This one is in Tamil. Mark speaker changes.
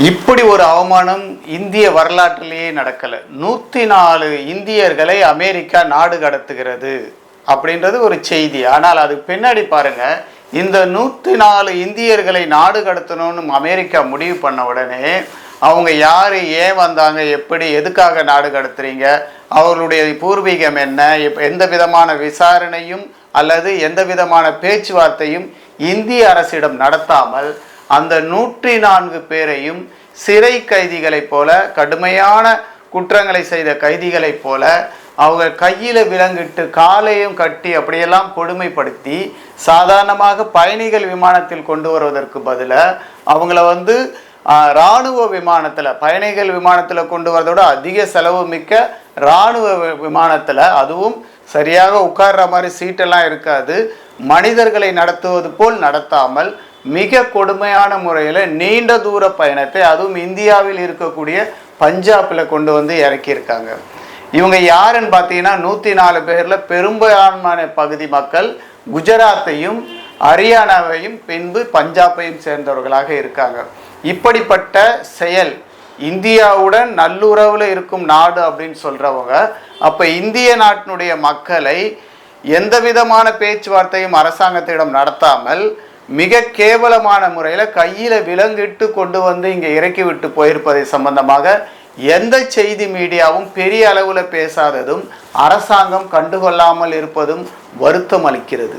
Speaker 1: இப்படி ஒரு அவமானம் இந்திய வரலாற்றிலேயே நடக்கலை. நூற்றி நாலு இந்தியர்களை அமெரிக்கா நாடு கடத்துகிறது அப்படின்றது ஒரு செய்தி. ஆனால் அது பின்னாடி பாருங்கள் இந்த நூற்றி நாலு இந்தியர்களை நாடு கடத்தணும்னு அமெரிக்கா முடிவு பண்ண உடனே அவங்க யார் ஏன் வந்தாங்க எப்படி எதுக்காக நாடு கடத்துறீங்க அவர்களுடைய பூர்வீகம் என்ன எப்ப- எந்த விதமான விசாரணையும் அல்லது எந்த விதமான பேச்சுவார்த்தையும் இந்திய அரசிடம் நடத்தாமல் அந்த நூற்றி நான்கு பேரையும் சிறை கைதிகளைப் போல கடுமையான குற்றங்களை செய்த கைதிகளைப் போல அவங்க கையில் விலங்கிட்டு காலையும் கட்டி அப்படியெல்லாம் கொடுமைப்படுத்தி சாதாரணமாக பயணிகள் விமானத்தில் கொண்டு வருவதற்கு பதிலாக அவங்கள வந்து இராணுவ விமானத்தில் பயணிகள் விமானத்தில் கொண்டு வரதோட அதிக செலவு மிக்க இராணுவ விமானத்தில் அதுவும் சரியாக உட்கார்ற மாதிரி சீட்டெல்லாம் இருக்காது. மனிதர்களை நடத்துவது போல் நடத்தாமல் மிக கொடுமையான முறையில் நீண்ட தூர பயணத்தை அதுவும் இந்தியாவில் இருக்கக்கூடிய பஞ்சாபில் கொண்டு வந்து இறக்கியிருக்காங்க. இவங்க யாருன்னு பார்த்தீங்கன்னா நூற்றி நாலு பேரில் பெரும்பான்மையான பகுதி மக்கள் குஜராத்தையும் ஹரியானாவையும் பின்பு பஞ்சாபையும் சேர்ந்தவர்களாக இருக்காங்க. இப்படிப்பட்ட செயல் இந்தியாவுடன் நல்லுறவில் இருக்கும் நாடு அப்படின்னு சொல்கிறவங்க அப்போ இந்திய நாட்டினுடைய மக்களை எந்த விதமான பேச்சுவார்த்தையும் அரசாங்கத்திடம் நடத்தாமல் மிக கேவலமான முறையில் கையில் விலங்கிட்டு கொண்டு வந்து இங்கே இறக்கி விட்டு போயிருப்பதை சம்பந்தமாக எந்த செய்தி மீடியாவும் பெரிய அளவில் பேசாததும் அரசாங்கம் கண்டுகொள்ளாமல் இருப்பதும் வருத்தம் அளிக்கிறது.